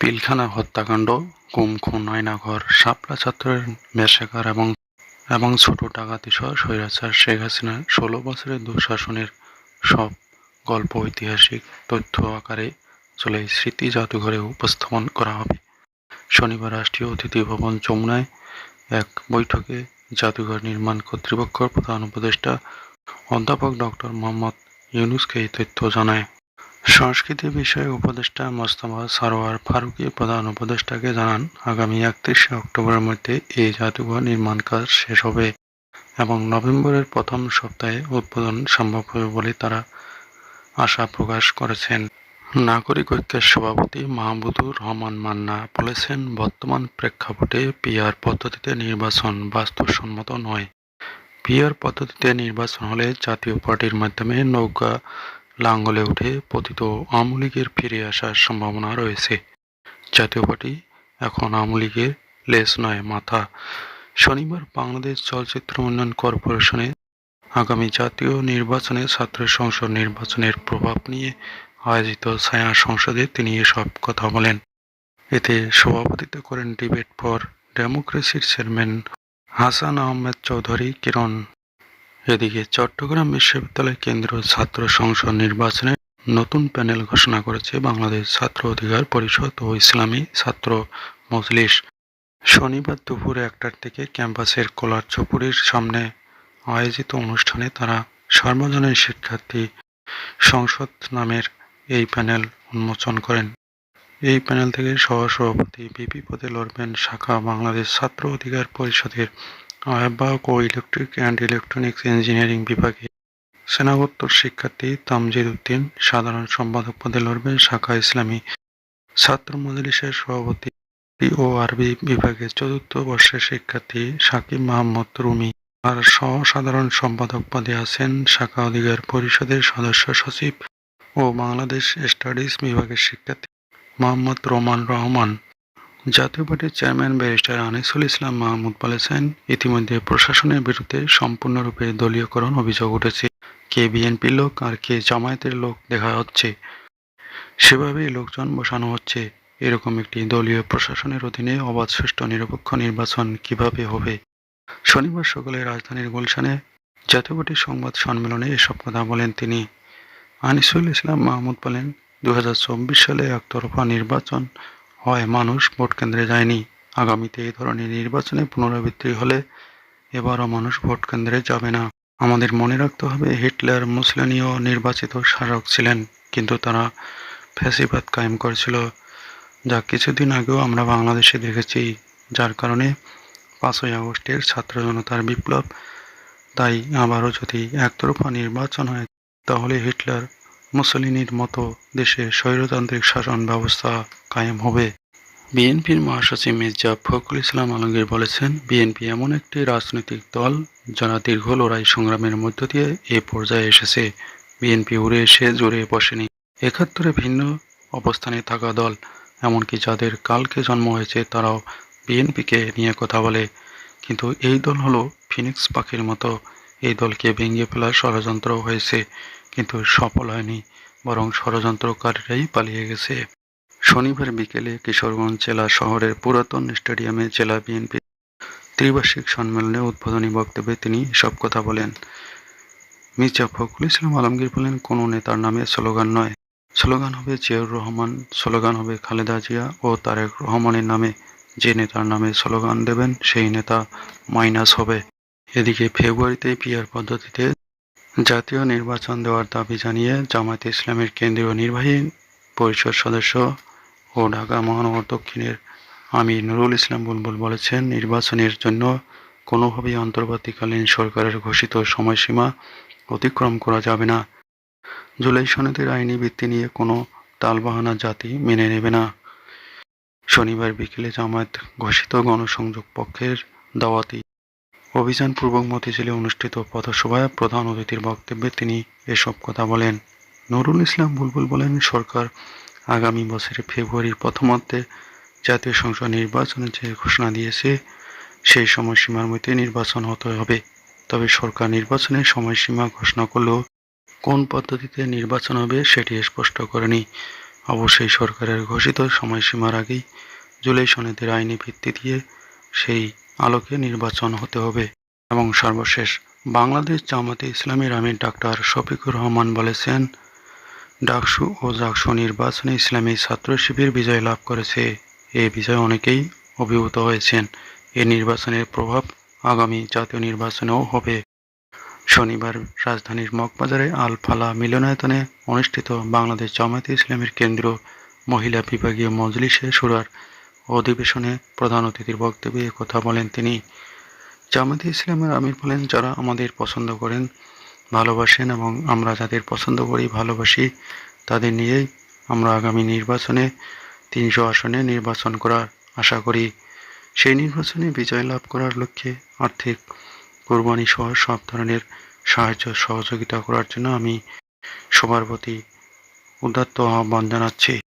পিলখানা হত্যাকাণ্ড গুম খুন আয়নাঘর শাপলা ছাত্রের মেশাকার এবং এবং ছোট ডাকাতি সহ স্বৈরাচার শেখ হাসিনার ষোলো বছরের দুঃশাসনের সব গল্প, ঐতিহাসিক তথ্য আকারে চলে স্মৃতি জাদুঘরে উপস্থাপন করা হবে। শনিবার রাষ্ট্রীয় অতিথি ভবন যমুনায় এক বৈঠকে জাদুঘর নির্মাণ কর্তৃপক্ষের প্রধান উপদেষ্টা অধ্যাপক ডক্টর মোহাম্মদ ইউনুসকে এই তথ্য জানায়। সংস্কৃতি বিষয়ে উপদেষ্টা মোস্তফা সারোয়ার ফারুকী প্রধান উপদেষ্টাকে জানান, আগামী একত্রিশে অক্টোবরের মধ্যে এই জাদুঘর নির্মাণ কাজ শেষ হবে এবং নভেম্বরের প্রথম সপ্তাহে উদ্বোধন সম্ভব হবে বলে তারা আশা প্রকাশ করেছেন। নাগরিক ঐক্যের সভাপতি মাহমুদুর রহমান মান্না বলেছেন, বর্তমান প্রেক্ষাপটে পিআর পদ্ধতিতে নির্বাচন বাস্তবসম্মত নয়। পিআর পদ্ধতিতে নির্বাচন হলে জাতীয় পার্টির মাধ্যমে নৌকা লাঙ্গলে উঠে পতিত আওয়ামী লীগের ফিরে আসার সম্ভাবনা রয়েছে। জাতীয় পার্টি এখন আওয়ামী লীগের লেস নয়, মাথা। শনিবার বাংলাদেশ চলচ্চিত্র উন্নয়ন কর্পোরেশনে আগামী জাতীয় নির্বাচনে ছাত্র সংসদ নির্বাচনের প্রভাব নিয়ে আয়োজিত ছায়া সংসদে তিনি এসব কথা বলেন। এতে সভাপতিত্ব করেন ডিবেট ফর ডেমোক্রেসির চেয়ারম্যান হাসান আহমেদ চৌধুরী, কিরণ এদিকে চট্টগ্রাম বিশ্ববিদ্যালয় কেন্দ্রীয় ছাত্র সংসদ নির্বাচনে নতুন প্যানেল ঘোষণা করেছে বাংলাদেশ ছাত্র অধিকার পরিষদ ও ইসলামী ছাত্র মজলিস। শনিবার দুপুর একটার থেকে ক্যাম্পাসের কোলার চপুরির সামনে আয়োজিত অনুষ্ঠানে তারা সর্বজনীন শিক্ষার্থী সংসদ নামের এই প্যানেল উন্মোচন করেন। এই প্যানেল থেকে সহসভাপতি বিপি পদে লড়বেন শাখা বাংলাদেশ ছাত্র অধিকার পরিষদের আহ্বায়ক ও ইলেকট্রিক অ্যান্ড ইলেকট্রনিক্স ইঞ্জিনিয়ারিং বিভাগে স্নাতকোত্তর শিক্ষার্থী তামজিদ উদ্দিন, সাধারণ সম্পাদক পদে লড়বেন শাখা ইসলামী ছাত্র মজলিসের সভাপতি ও আরবি বিভাগের চতুর্থ বর্ষের শিক্ষার্থী সাকিব মাহমুদ রুমি। আর সাধারণ সম্পাদক পদে আছেন শাখা অধিকার পরিষদের সদস্য সচিব ও বাংলাদেশ স্টাডিজ বিভাগের শিক্ষার্থী মোহাম্মদ রোমান রহমান। জাতীয় পার্টির চেয়ারম্যান ব্যারিস্টার আনিসুল ইসলাম মাহমুদ বলেছেন, ইতিমধ্যে প্রশাসনের বিরুদ্ধে সম্পূর্ণরূপে দলীয়করণ অভিযোগ উঠেছে। কে বিএনপির লোক আর কে জামায়াতের লোক দেখা হচ্ছে। সেভাবেই লোকজন বসানো হচ্ছে। এরকম একটি দলীয় প্রশাসনের অধীনে অবাধ সুষ্ঠু নিরপেক্ষ নির্বাচন কীভাবে হবে? শনিবার সকালে রাজধানীর গুলশানে জাতীয় পার্টির সংবাদ সম্মেলনে এসব কথা বলেন তিনি। আনিসুল ইসলাম মাহমুদ বলেন দু হাজার চব্বিশ সালে একতরফা নির্বাচন হয় মানুষ ভোট কেন্দ্রে যায়নি। আগামীতে এই ধরনের নির্বাচনে পুনরাবৃত্তি হলে এবারও মানুষ ভোট কেন্দ্রে যাবে না। আমাদের মনে রাখতে হবে, হিটলার মুসলিনীয় নির্বাচিত শাসক ছিলেন, কিন্তু তারা ফ্যাসিবাদ কায়েম করেছিল। যা কিছুদিন আগেও আমরা বাংলাদেশে দেখেছি, যার কারণে পাঁচই আগস্টের ছাত্র জনতার বিপ্লব তাই আবারও যদি একতরফা নির্বাচন হয়, তাহলে হিটলার মুসলিনীর মতো দেশে স্বৈরতান্ত্রিক শাসন ব্যবস্থা কায়েম হবে। বিএনপির মহাসচিব মির্জা ফখরুল ইসলাম আলমগীর বলেছেন, বিএনপি এমন একটি রাজনৈতিক দল যারা দীর্ঘ লড়াই সংগ্রামের মধ্য দিয়ে এ পর্যায়ে এসেছে। বিএনপি উড়ে এসে জোরে বসেনি। একাত্তরে ভিন্ন অবস্থানে থাকা দল, এমনকি যাদের কালকে জন্ম হয়েছে তারাও বিএনপিকে নিয়ে কথা বলে। কিন্তু এই দল হলো ফিনিক্স পাখির মতো। এই দলকে ভেঙে ফেলার ষড়যন্ত্র হয়েছে, কিন্তু সফল হয়নি, বরং ষড়যন্ত্রকারীরাই পালিয়ে গেছে। শনিবার বিকেলে কিশোরগঞ্জ জেলা শহরের পুরাতন স্টেডিয়ামে জেলা বিএনপি ত্রিবার্ষিক সম্মেলনে উদ্বোধনী বক্তব্যে তিনি সব কথা বলেন। মির্জা ফখরুল ইসলাম আলমগীর বলেন, কোনো নেতার নামে স্লোগান নয়। স্লোগান হবে জিয়াউর রহমান, স্লোগান হবে খালেদা জিয়া ও তারেক রহমানের নামে। যে নেতার নামে স্লোগান দেবেন, সেই নেতা মাইনাস হবে। এদিকে ফেব্রুয়ারিতে পিআর পদ্ধতিতে জাতীয় নির্বাচন দেওয়ার দাবি জানিয়ে জামায়াতে ইসলামের কেন্দ্রীয় নির্বাহী পরিষদ সদস্য ও ঢাকা মহানগর দক্ষিণের আমির নুরুল ইসলাম বুলবুল বলেছেন, নির্বাচনের জন্য কোনোভাবেই অন্তর্বর্তীকালীন সরকারের ঘোষিত সময়সীমা অতিক্রম করা যাবে না। জুলাই সনদের আইনি ভিত্তি নিয়ে কোনো তালবাহানা জাতি মেনে নেবে না। শনিবার বিকেলে জামায়াত ঘোষিত গণসংযোগ পক্ষের দাওয়াতি অভিযানপূর্বক মতিঝিলে অনুষ্ঠিত পথসভায় প্রধান অতিথির বক্তব্যে তিনি এসব কথা বলেন। নুরুল ইসলাম বুলবুল বলেন, সরকার আগামী বছরের ফেব্রুয়ারির প্রথমার্ধে জাতীয় সংসদ নির্বাচনের যে ঘোষণা দিয়েছে, সেই সময়সীমার মধ্যে নির্বাচন হতে হবে। তবে সরকার নির্বাচনের সময়সীমা ঘোষণা করলেও কোন পদ্ধতিতে নির্বাচন হবে সেটি স্পষ্ট করেনি। অবশ্যই সরকারের ঘোষিত সময়সীমার আগেই জুলাই সনদের আইনি ভিত্তি দিয়ে সেই আলোকে নির্বাচন হতে হবে। এবং সর্বশেষ বাংলাদেশ জামাতে ইসলামীর আমির ডাক্তার শফিকুর রহমান বলেছেন ডাকসু ও জাকসু নির্বাচনে ইসলামী ছাত্র শিবির বিজয় লাভ করেছে। এ বিজয় অনেকেই অভিভূত হয়েছেন। এ নির্বাচনের প্রভাব আগামী জাতীয় নির্বাচনেও হবে। শনিবার রাজধানীর মগবাজারে আল ফালা মিলনায়তনে অনুষ্ঠিত বাংলাদেশ জামায়াতে ইসলামীর কেন্দ্র মহিলা বিভাগীয় মজলিসে সুরার অধিবেশনে প্রধান অতিথির বক্তব্যে কথা বলেন তিনি। জামায়াতে ইসলামের আমির বলেন, যারা আমাদের পছন্দ করেন ভালোবাসেন এবং আমরা যাদের পছন্দ করি, ভালোবাসি, তাদের নিয়েই আমরা আগামী নির্বাচনে তিনশো আসনে নির্বাচন করার আশা করি। সেই নির্বাচনে বিজয় লাভ করার লক্ষ্যে আর্থিক কোরবানি সহ সব ধরনের সাহায্য সহযোগিতা করার জন্য আমি সবার প্রতি উদাত্ত আহ্বান জানাচ্ছি।